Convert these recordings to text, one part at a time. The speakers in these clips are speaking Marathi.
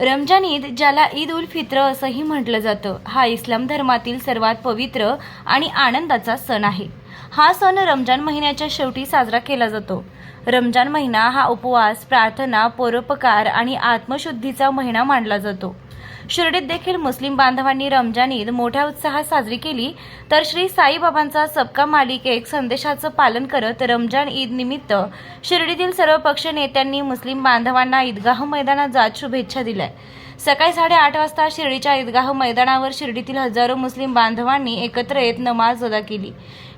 रमजान ईद ज्याला ईद उल फित्र असंही म्हटलं जातं हा इस्लाम धर्मातील सर्वात पवित्र आणि आनंदाचा सण आहे. हा सण रमजान महिन्याच्या शेवटी साजरा केला जातो. रमजान महिना हा उपवास प्रार्थना परोपकार आणि आत्मशुद्धीचा महिना मानला जातो. शिर्डीत देखील मुस्लिम बांधवांनी रमजान ईद मोठ्या उत्साहात साजरी केली. तर श्री साईबाबांचा सबका मालिक एक संदेशाचं पालन करत रमजान ईद निमित्त शिर्डीतील सर्व पक्ष नेत्यांनी मुस्लिम बांधवांना ईदगाह मैदानात जात शुभेच्छा दिल्या. सकाळी साडेआठ वाजता शिर्डीच्या ईदगाह मैदानावर शिर्डीतील हजारो मुस्लिम बांधवांनी एकत्र येत नमाज अदा केली.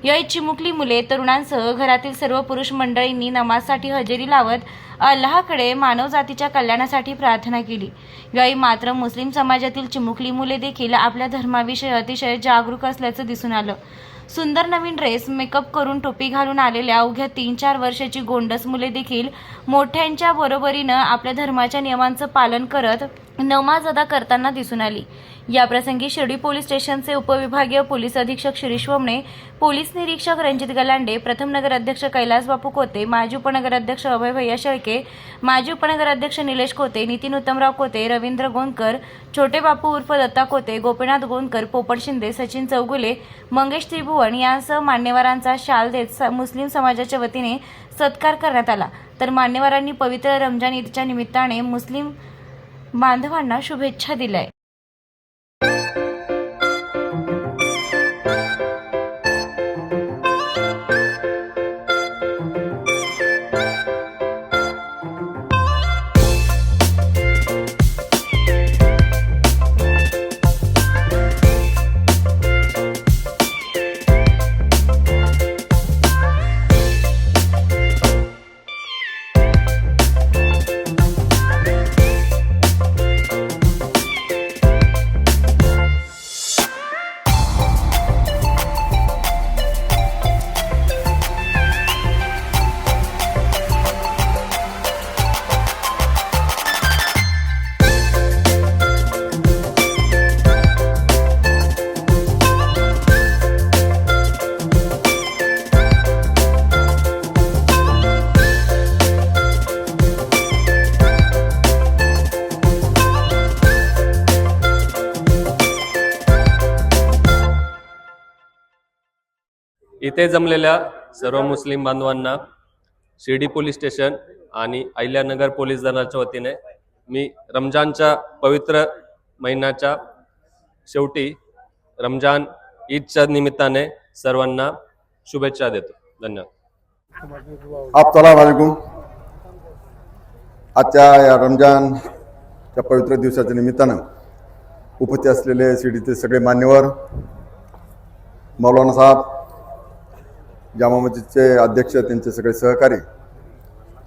या चिमुकली मुले तरुणांसह घरातील सर्व पुरुष मंडळींनी नमाजसाठी हजेरी लावत अल्लाहकडे मानवजातीच्या कल्याणासाठी प्रार्थना केली. यावेळी मात्र मुस्लिम समाजातील चिमुकली मुले देखील आपल्या धर्माविषयी अतिशय जागरूक असल्याचं दिसून आलं. सुंदर नवीन ड्रेस मेकअप करून टोपी घालून आलेल्या अवघ्या तीन चार वर्षाची गोंडस मुले देखील मोठ्यांच्या बरोबरीनं आपल्या धर्माच्या नियमांचं पालन करत नमाज अदा करताना दिसून आली. याप्रसंगी शिर्डी पोलीस स्टेशनचे उपविभागीय पोलीस अधीक्षक शिरीष वमणे पोलीस निरीक्षक रणजित गलांडे प्रथम नगर अध्यक्ष कैलास बापू कोते माजी उपनगराध्यक्ष अभय भैया शेळके माजी उपनगराध्यक्ष निलेश कोते नितीन उत्तमराव कोते रवींद्र गोंदकर छोटे बापू उर्फ दत्ता कोते गोपीनाथ गोंदकर पोपट शिंदे सचिन चौगुले मंगेश त्रिभुवन यांसह मान्यवरांचा शाल देत स- मुस्लिम समाजाच्या वतीने सत्कार करण्यात आला. तर मान्यवरांनी पवित्र रमजान ईदच्या निमित्ताने मुस्लिम बांधवांना शुभेच्छा दिल्या you. इथे जमलेल्या सर्व मुस्लिम बांधवांना शिर्डी पोलीस स्टेशन आणि अहिल्यानगर पोलीस दलाच्या वतीने मी रमजानच्या पवित्र महिन्याच्या शेवटी रमजान ईदच्या निमित्ताने सर्वांना शुभेच्छा देतो. धन्यवाद. अस्सलाम आजच्या या रमजानच्या पवित्र दिवसाच्या निमित्तानं उपस्थित असलेले शिर्डीचे सगळे मान्यवर मौलाना साहेब जामा मस्जिदचे अध्यक्ष त्यांचे सगळे सहकारी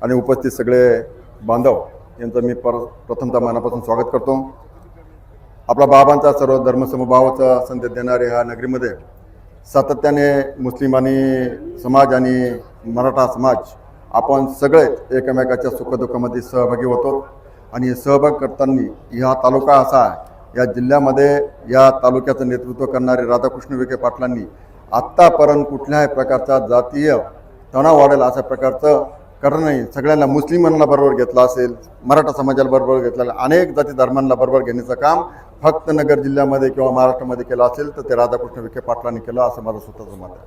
आणि उपस्थित सगळे बांधव यांचं मी पर प्रथमतः मनापासून स्वागत करतो. आपला बाबांचा सर्व धर्मसमभावाचा संदेश देणारे ह्या नगरीमध्ये सातत्याने मुस्लिम आणि समाज आणि मराठा समाज आपण सगळे एकमेकाच्या सुखदुःखामध्ये सहभागी होतो आणि सहभाग करताना हा तालुका असा आहे. या जिल्ह्यामध्ये या तालुक्याचं नेतृत्व करणारे राधाकृष्ण विखे पाटलांनी आत्तापर्यंत कुठल्याही प्रकारचा जातीय तणाव वाढेल अशा प्रकारचं करणं नाही. सगळ्यांना मुस्लिमांना बरोबर घेतलं असेल मराठा समाजाला बरोबर घेतलं अनेक जाती धर्मांना बरोबर घेण्याचं काम फक्त नगर जिल्ह्यामध्ये किंवा महाराष्ट्रामध्ये केलं असेल तर ते राधाकृष्ण विखे पाटलांनी केलं असं माझं स्वतःचं मत आहे.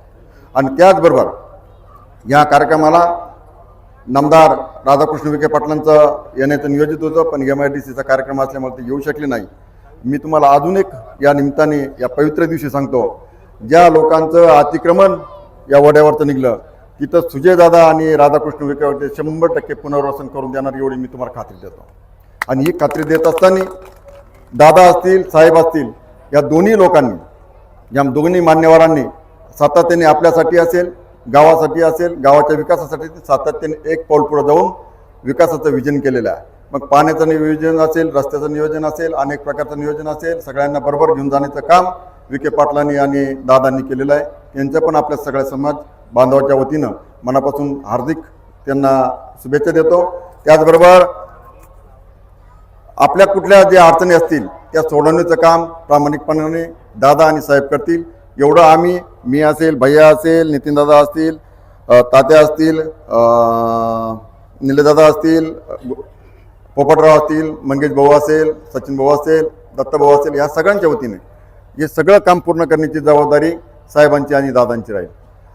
आणि त्याचबरोबर या कार्यक्रमाला नामदार राधाकृष्ण विखे पाटलांचं येण्याचं नियोजित होतं पण एम आय डी सीचा कार्यक्रम असल्यामुळे ते येऊ शकले नाही. मी तुम्हाला अजून एक या निमित्ताने या पवित्र दिवशी सांगतो ज्या लोकांचं अतिक्रमण या वड्यावरचं निघलं तिथं सुजयदादा आणि राधाकृष्ण विखेवरती शंभर टक्के पुनर्वसन करून देणार एवढी मी तुम्हाला खात्री देतो. आणि ही खात्री देत असताना दादा असतील साहेब असतील या दोन्ही लोकांनी या दोन्ही मान्यवरांनी सातत्याने आपल्यासाठी असेल गावासाठी असेल गावाच्या विकासासाठी सातत्याने एक पाऊल पुढे जाऊन विकासाचं विजन केलेलं आहे. मग पाण्याचं नियोजन असेल रस्त्याचं नियोजन असेल अनेक प्रकारचं नियोजन असेल सगळ्यांना बरोबर घेऊन जाण्याचं काम विखे पाटलांनी आणि दादांनी केलेलं आहे. त्यांच्या पण आपल्या सगळ्या समाज बांधवाच्या वतीनं मनापासून हार्दिक त्यांना शुभेच्छा देतो. त्याचबरोबर आपल्या कुठल्या ज्या अडचणी असतील त्या सोडवण्याचं काम प्रामाणिकपणाने दादा आणि साहेब करतील. एवढं आम्ही मी असेल भैया असेल नितीनदादा असतील तात्या असतील अ, निलेदादा असतील पोपटराव असतील मंगेश भाऊ असेल सचिन भाऊ असेल दत्तभाऊ असेल या सगळ्यांच्या वतीने हे सगळं काम पूर्ण करण्याची जबाबदारी साहेबांची आणि दादांची राहील.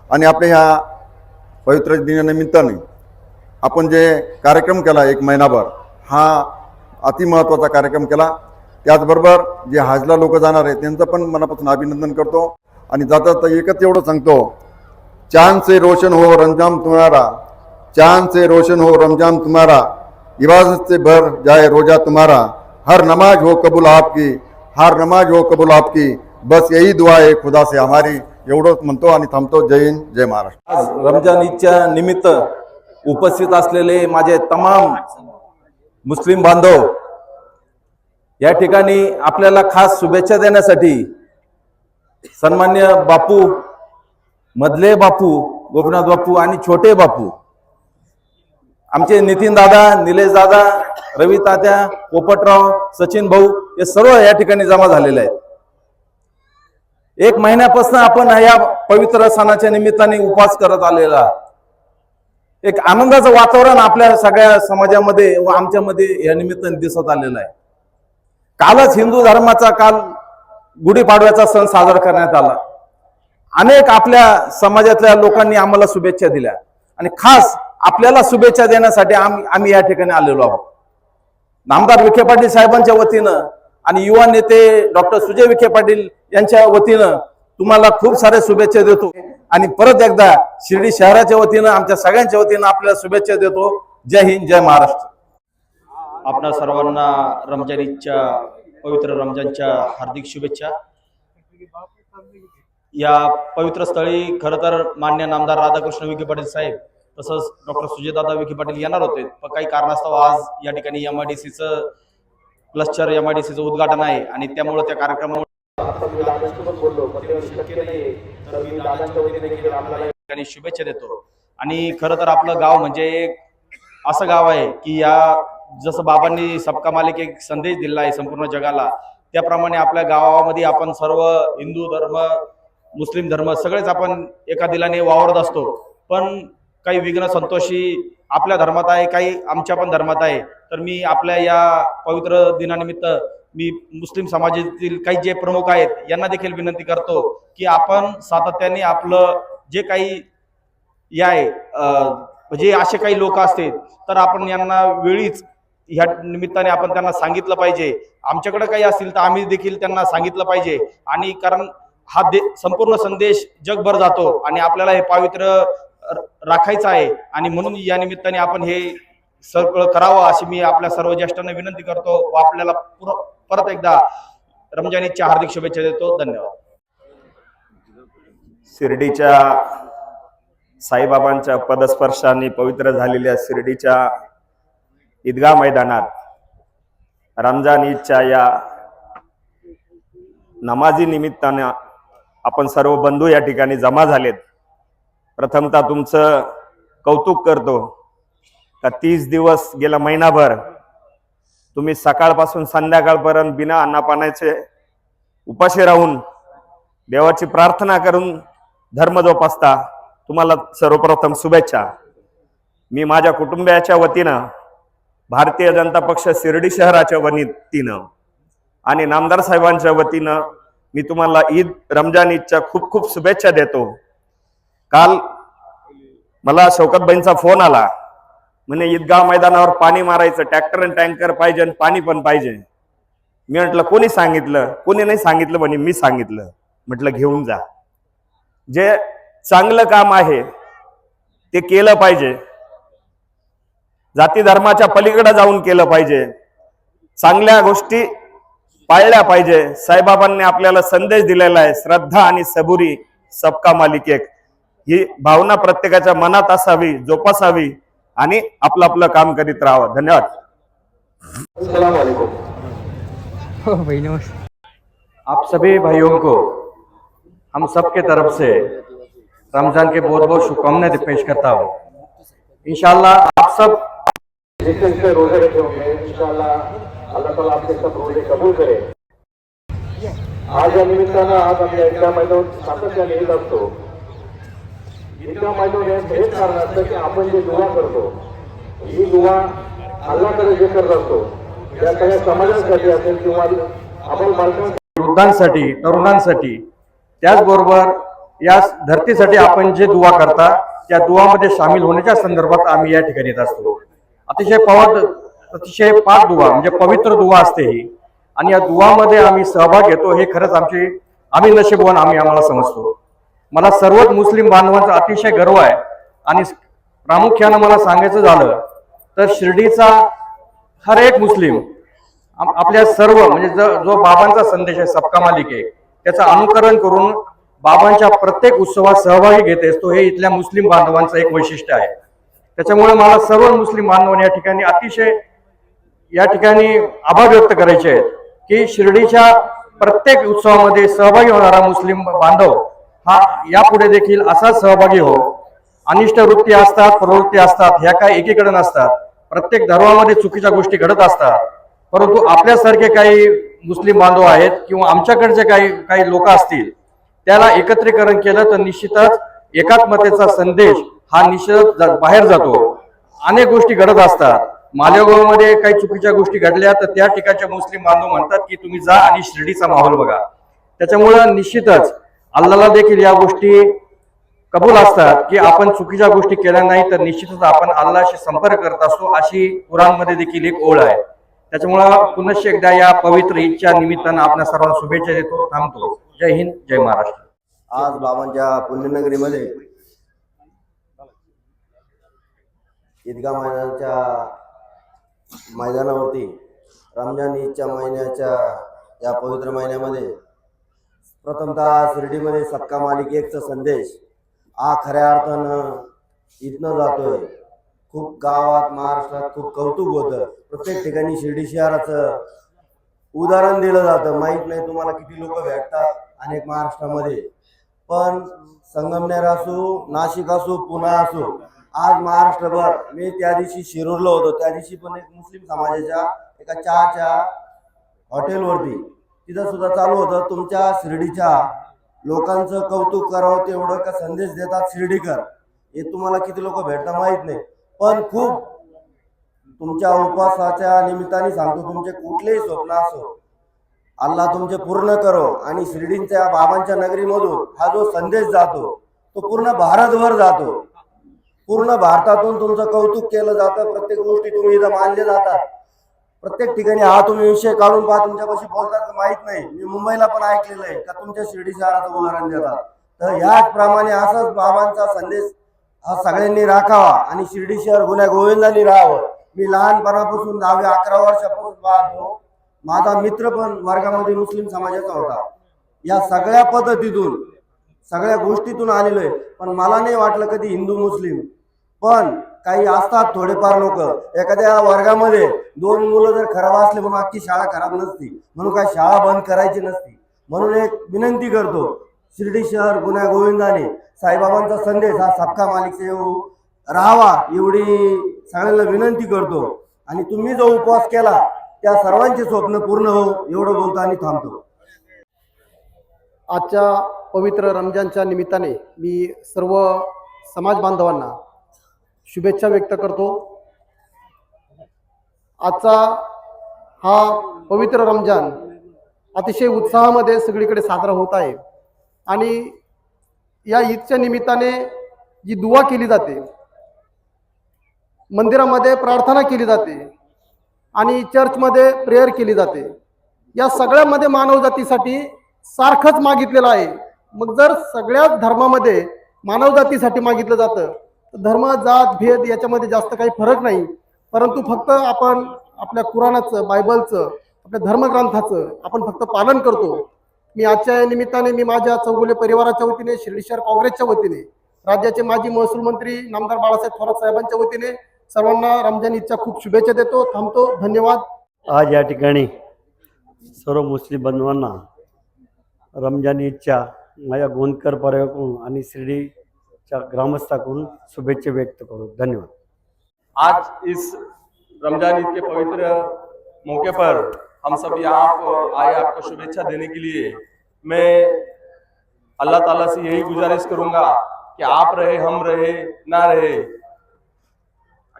आणि आपल्या ह्या पवित्र दिनानिमित्ताने आपण जे कार्यक्रम केला एक महिनाभर हा अतिमहत्त्वाचा कार्यक्रम केला. त्याचबरोबर जे हाजला लोक जाणार आहेत त्यांचं पण मनापासून अभिनंदन करतो. आणि जाता जाता एकच एवढं सांगतो चांद से रोशन हो रमजाम तुम्हारा चांद से रोशन हो रमजान तुम्हारा इबादत से भर जाए रोजा तुम्हारा हर नमाज हो कबूल आपकी हर नमाज हो कबूल आपकी। बस यही दुआ आहे खुदा से हमारी। एवढंच म्हणतो आणि थांबतो. जय हिंद जय महाराष्ट्र. आज रमजान ईदच्या निमित्त उपस्थित असलेले माझे तमाम मुस्लिम बांधव या ठिकाणी आपल्याला खास शुभेच्छा देण्यासाठी सन्मान्य बापू मधले बापू गोपीनाथ बापू आणि छोटे बापू आमचे नितीन दादा निलेश दादा रवी तात्या पोपटराव सचिन भाऊ हे सर्व या ठिकाणी जमा झालेले आहेत. एक महिन्यापासून आपण या पवित्र सणाच्या निमित्ताने उपवास करत आलेला एक आनंदाचं वातावरण आपल्या सगळ्या समाजामध्ये व आमच्यामध्ये या निमित्ताने दिसत आलेलं आहे. कालच हिंदू धर्माचा काल गुढीपाडव्याचा सण साजरा करण्यात आला. अनेक आपल्या समाजातल्या लोकांनी आम्हाला शुभेच्छा दिल्या. आणि खास आपल्याला शुभेच्छा देण्यासाठी आम्ही आम्ही या ठिकाणी आलेलो आहोत. नामदार विखे पाटील साहेबांच्या वतीनं आणि युवा नेते डॉक्टर सुजय विखे पाटील यांच्या वतीनं तुम्हाला खूप साऱ्या शुभेच्छा देतो. आणि परत एकदा शिर्डी शहराच्या वतीनं आमच्या सगळ्यांच्या वतीनं आपल्याला शुभेच्छा देतो. जय हिंद जय महाराष्ट्र. आपणा सर्वांना रमजान ईदच्या पवित्र रमजानच्या हार्दिक शुभेच्छा. या पवित्र स्थळी खरं तर मान्य नामदार राधाकृष्ण विखे पाटील साहेब तसंच डॉक्टर सुजयदादा विखे पाटील येणार होते. पण काही कारणास्तव आज या ठिकाणी एम आय डी सीचं क्लस्टर एम आय डी सीचं उद्घाटन आहे आणि त्यामुळं त्या कार्यक्रमामुळे ठिकाणी शुभेच्छा देतो. आणि खरं तर आपलं गाव म्हणजे एक असं गाव आहे की या जसं बाबांनी सबका मालिक एक संदेश दिला आहे संपूर्ण जगाला त्याप्रमाणे आपल्या गावामध्ये आपण सर्व हिंदू धर्म मुस्लिम धर्म सगळेच आपण एका दिलाने वावरत असतो. पण काही विघ्न संतोषी आपल्या धर्मात आहे काही आमच्या पण धर्मात आहे. तर मी आपल्या या पवित्र दिनानिमित्त मी मुस्लिम समाजातील काही जे प्रमुख आहेत यांना देखील विनंती करतो की आपण सातत्याने आपलं जे काही या आहे म्हणजे असे काही लोक असतील तर आपण यांना वेळीच ह्या निमित्ताने आपण त्यांना सांगितलं पाहिजे. आमच्याकडे काही असतील तर आम्ही देखील त्यांना सांगितलं पाहिजे. आणि कारण हा दे संपूर्ण संदेश जगभर जातो आणि आपल्याला हे पावित्र्य राखायचं आहे. आणि म्हणून या निमित्ताने आपण हे सगळं करावं अशी मी आपल्या सर्व ज्येष्ठांना विनंती करतो. व आपल्याला परत एकदा रमजान ईदच्या हार्दिक शुभेच्छा देतो. धन्यवाद. शिर्डीच्या साईबाबांच्या पदस्पर्शाने पवित्र झालेल्या शिर्डीच्या ईदगा मैदानात रमजान ईदच्या या नमाजी निमित्तानं आपण सर्व बंधू या ठिकाणी जमा झालेत. प्रथमतः तुमचं कौतुक करतो. का तीस दिवस गेला महिनाभर. तुम्ही सकाळपासून संध्याकाळपर्यंत बिना अन्नापाण्याचे उपाशी राहून देवाची प्रार्थना करून धर्म जोपासता. तुम्हाला सर्वप्रथम शुभेच्छा. मी माझ्या कुटुंबियाच्या वतीनं भारतीय जनता पक्ष शिर्डी शहराच्या वतीनं आणि नामदार साहेबांच्या वतीनं मी तुम्हाला ईद रमजान ईदच्या खूप खूप शुभेच्छा देतो. काल मला शौकतबाईंचा फोन आला. म्हणे ईदगाव मैदानावर पाणी मारायचं ट्रॅक्टर आणि टँकर पाहिजे आणि पाणी पण पाहिजे. मी म्हटलं कोणी सांगितलं? कोणी नाही सांगितलं म्हणे मी सांगितलं. म्हटलं घेऊन जा. जे चांगलं काम आहे ते केलं पाहिजे. जाती धर्माच्या पलीकडे जाऊन केलं पाहिजे. चांगल्या गोष्टी पाळल्या पाहिजे. साईबाबांनी आपल्याला संदेश दिलेला आहे श्रद्धा आणि सबुरी सबका मालिक एक ही भावना प्रत्येकाच्या मनात असावी जोपासावी आणि आपलं आपलं काम करीत राहावं. धन्यवाद. आप सभी भाइयों को हम सबके तरफ से रमजान के बहुत बहुत शुभकामनाएं पेश करता हूँ। इंशाल्लाह आप सब जिस पे रोजे रखे होंगे इंशाल्लाह अल्लाह ताला आपके सब रोजे कबूल करे आज या निमित्तानं आज आम्ही ईदगाह मैदान सातत्याने येत असतो. ईदगाह मैदान हेच कारण असतं की आपण जे दुवा करतो ही दुवा अल्लाकडे जे करत असतो त्या सगळ्या समाजासाठी असेल किंवा आपण बालकांसाठी वृद्धांसाठी तरुणांसाठी त्याचबरोबर या धरतीसाठी आपण जे दुवा करता त्या दुवामध्ये सामील होण्याच्या संदर्भात आम्ही या ठिकाणी येत असतो. अतिशय पवाद अतिशय पाक दुवा म्हणजे पवित्र दुवा असते ही. आणि या दुवामध्ये आम्ही सहभाग घेतो हे खरंच आमची आम्ही नशीबवान आम्ही आम्हाला समजतो. मला सर्वच मुस्लिम बांधवांचा अतिशय गर्व आहे. आणि प्रामुख्यानं मला सांगायचं झालं तर शिर्डीचा हर एक मुस्लिम आपल्या सर्व म्हणजे जो जो बाबांचा संदेश आहे सबका मालिक आहे त्याचं अनुकरण करून बाबांच्या प्रत्येक उत्सवात सहभागी घेत असतो हे इथल्या मुस्लिम बांधवांचं एक वैशिष्ट्य आहे. त्याच्यामुळे मला सर्व मुस्लिम बांधवांनी या ठिकाणी अतिशय या ठिकाणी आभार व्यक्त करायचे आहेत की शिर्डीच्या प्रत्येक उत्सवामध्ये सहभागी होणारा मुस्लिम बांधव हा यापुढे देखील असाच सहभागी हो. अनिष्ट वृत्ती असतात प्रवृत्ती असतात ह्या काही एकीकडे नसतात. प्रत्येक धर्मामध्ये चुकीच्या गोष्टी घडत असतात. परंतु आपल्यासारखे काही मुस्लिम बांधव आहेत किंवा आमच्याकडचे काही काही लोक असतील त्याला एकत्रीकरण केलं तर निश्चितच एकात्मतेचा संदेश हा निश्चित जा- बाहेर जातो. अनेक गोष्टी घडत असतात. मालेगावमध्ये काही चुकीच्या गोष्टी घडल्या तर त्या ठिकाणच्या मुस्लिम बांधव म्हणतात की तुम्ही जा आणि शिर्डीचा माहोल बघा. त्याच्यामुळं निश्चितच अल्लाला देखील या गोष्टी कबूल असतात की आपण चुकीच्या गोष्टी केल्या नाही तर निश्चितच आपण अल्लाशी संपर्क करत असतो अशी कुराणमध्ये देखील एक ओळ आहे. त्याच्यामुळं पुनश्च एकदा या पवित्र ईदच्या निमित्तानं आपल्या सर्वांना शुभेच्छा देतो थांबतो. जय हिंद जय महाराष्ट्र. आज बाबांच्या पुण्यनगरीमध्ये ईदगा मैदानाच्या मैदानावरती रमजान ईदच्या महिन्याच्या या पवित्र महिन्यामध्ये प्रथमतः शिर्डीमध्ये सबका मालिकेचा संदेश. हा खऱ्या अर्थानं इथनं जातोय. खूप गावात महाराष्ट्रात खूप कौतुक होतं. प्रत्येक ठिकाणी शिर्डी शहराचं उदाहरण दिलं जातं. माहीत नाही तुम्हाला किती लोक भेटतात अनेक महाराष्ट्रामध्ये. पण संगमनेर असो नाशिक असो पुणा असो आज महाराष्ट्रभर मी त्या दिवशी शिरूरलो होतो. त्या दिवशी पण एक मुस्लिम समाजाच्या एका चहाच्या हॉटेलवरती तिथं सुद्धा चालू होतं. तुमच्या शिर्डीच्या लोकांचं कौतुक करावं तेवढं का संदेश देतात शिर्डीकर? हे तुम्हाला किती लोक भेटतात माहीत नाही. पण खूप तुमच्या उपवासाच्या निमित्ताने सांगतो तुमचे कुठलेही स्वप्न असो अल्ला तुमचे पूर्ण करो आणि शिर्डींच्या बाबांच्या नगरीमधून हा जो संदेश जातो तो पूर्ण भारतभर जातो. पूर्ण भारतातून तुमचं कौतुक केलं जातं. प्रत्येक गोष्टी तुम्ही इथं मानले जातात. प्रत्येक ठिकाणी हा तुम्ही विषय काढून पहा तुमच्यापाशी बोलतात का माहीत नाही. मी मुंबईला पण ऐकलेलं आहे का तुमच्या शिर्डी शहराचं उदाहरण देतात. तर ह्याचप्रमाणे असाच बाबांचा संदेश हा सगळ्यांनी राखावा आणि शिर्डी शहर गुन्ह्या गोविंदांनी राहावं. मी लहानपणापासून दहाव्या अकरा वर्षापासून पाहतो. माझा मित्र पण वर्गामध्ये मुस्लिम समाजाचा होता. या सगळ्या पद्धतीतून सगळ्या गोष्टीतून आलेलो आहे. पण मला नाही वाटलं कधी हिंदू मुस्लिम. पण काही असतात थोडेफार लोक. एखाद्या वर्गामध्ये दोन मुलं जर खराब असले म्हणून अख्खी शाळा खराब नसती. म्हणून काय शाळा बंद करायची नसती. म्हणून एक विनंती करतो शिर्डी शहर गुन्हा गोविंदाने साईबाबांचा संदेश हा सबका मालिक येऊ राहावा एवढी सगळ्यांना विनंती करतो. आणि तुम्ही जो उपवास केला त्या सर्वांचे स्वप्न पूर्ण हो एवढं बोलतो आणि थांबतो. आजच्या पवित्र रमजानच्या निमित्ताने मी सर्व समाज बांधवांना शुभेच्छा व्यक्त करतो. आजचा हा पवित्र रमजान अतिशय उत्साहामध्ये सगळीकडे साजरा होत आहे. आणि या ईदच्या निमित्ताने जी दुवा केली जाते मंदिरामध्ये प्रार्थना केली जाते आणि चर्चमध्ये प्रेयर केली जाते या सगळ्यामध्ये मानवजातीसाठी सारखंच मागितलेलं आहे. मग जर सगळ्याच धर्मामध्ये मानवजातीसाठी मागितलं जातं धर्म जात भेद याच्यामध्ये जास्त काही फरक नाही. परंतु फक्त आपण आपल्या कुराणाचं बायबलचं आपल्या धर्मग्रंथाचं आपण फक्त पालन करतो. मी आजच्या या निमित्ताने मी माझ्या चौगुले परिवाराच्या वतीने शिर्डी शहर काँग्रेसच्या वतीने राज्याचे माजी महसूल मंत्री नामदार बाळासाहेब थोरात साहेबांच्या वतीने सर्वांना रमजान ईदच्या खूप शुभेच्छा देतो. थांबतो. धन्यवाद. आज या ठिकाणी सर्व मुस्लिम बंधूंना रमजान ईदच्या माझ्या गोंदकर परिवाराकडून आणि शिर्डी शिर्डीच्या ग्रामस्थाकडून शुभेच्छा व्यक्त करू. धन्यवाद. आज इस रमज़ान ईद के पवित्र मौके पर हम सब यहाँ पर आए आपको शुभेच्छा देने के लिए। मैं अल्लाह ताला से यही गुजारिश करूँगा कि आप रहे, हम रहे, ना रहे,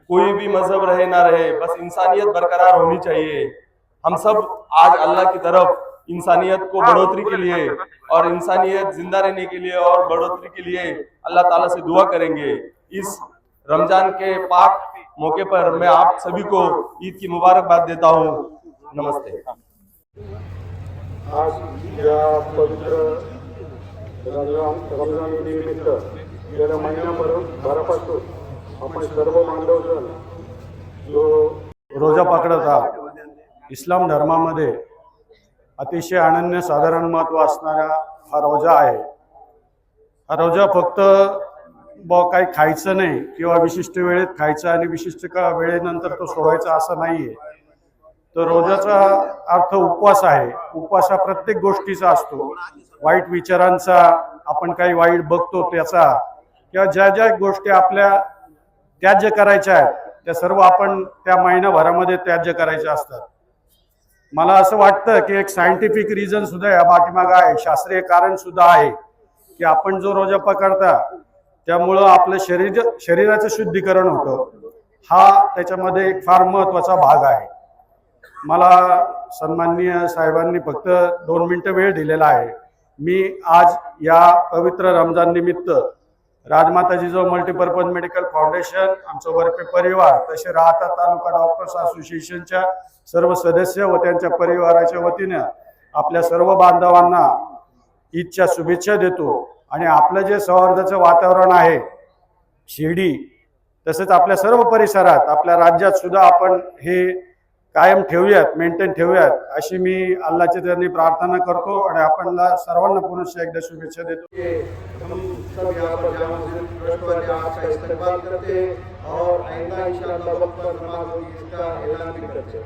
कोई भी मज़हब रहे, ना रहे, बस इंसानियत बरकरार होनी चाहिए। हम सब आज अल्लाह की तरफ़ इंसानियत को बढ़ोतरी के लिए और इंसानियत ज़िंदा रहने के लिए और बढ़ोतरी के लिए अल्लाह ताला से दुआ करेंगे। इस रमज़ान के पाक मौके पर मैं आप सभी को ईद की मुबारकबाद देता हूँ। नमस्ते। आज या पवित्र रमज़ान रमज़ान निमित्त गेल्या महिन्याभर भरापासून आपण सर्व बांधवजण जो रोजा पकडत इस्लाम धर्मामध्ये अतिशय अनन्य साधारण महत्त्व असणारा हा रोजा आहे. हा रोजा फक्त ब काही खायचं नाही किंवा विशिष्ट वेळेत खायचं आणि विशिष्ट का वेळेनंतर तो सोडायचा असं नाही आहे तर रोजाचा अर्थ उपवास आहे. उपवास हा प्रत्येक गोष्टीचा असतो. वाईट विचारांचा आपण काही वाईट बघतो त्याचा किंवा ज्या ज्या गोष्टी आपल्या त्याज्य करायच्या आहेत त्या सर्व आपण त्या महिनाभरामध्ये त्याज्य करायच्या असतात. मला असं वाटतं की एक सायंटिफिक रिझन सुद्धा या पाठीमागं आहे. शास्त्रीय कारण सुद्धा आहे की आपण जो रोजा पकडता त्यामुळं आपलं शरीर शरीराचं शुद्धीकरण होतं. हा त्याच्यामध्ये एक फार महत्त्वाचा भाग आहे. मला सन्माननीय साहेबांनी फक्त दोन मिनटं वेळ दिलेला आहे. मी आज या पवित्र रमजान निमित्त Rajmata Jijau multipurpose medical foundation आमचं वर्पे परिवार तसे राहता तालुका डॉक्टर्स असोसिएशनच्या सर्व सदस्य व त्यांच्या परिवाराच्या वतीने आपल्या सर्व बांधवांना ईदच्या शुभेच्छा देतो. आणि आपलं जे सौहार्दाचं वातावरण आहे शिर्डी तसेच आपल्या सर्व परिसरात आपल्या राज्यात सुद्धा आपण हे कायम ठेवूयात मेंटेन ठेवूयात अशी मी अल्लाच्या त्यांनी प्रार्थना करतो आणि आपण सर्वांना पुनश्च एकदा शुभेच्छा देतो. हम सब यहाँ पर जामा मस्जिद ट्रस्ट का इस्तेमाल करते हैं और आइंदा इंशाल्लाह वक्त पर नमाज होगी इसका ऐलान भी करते हैं।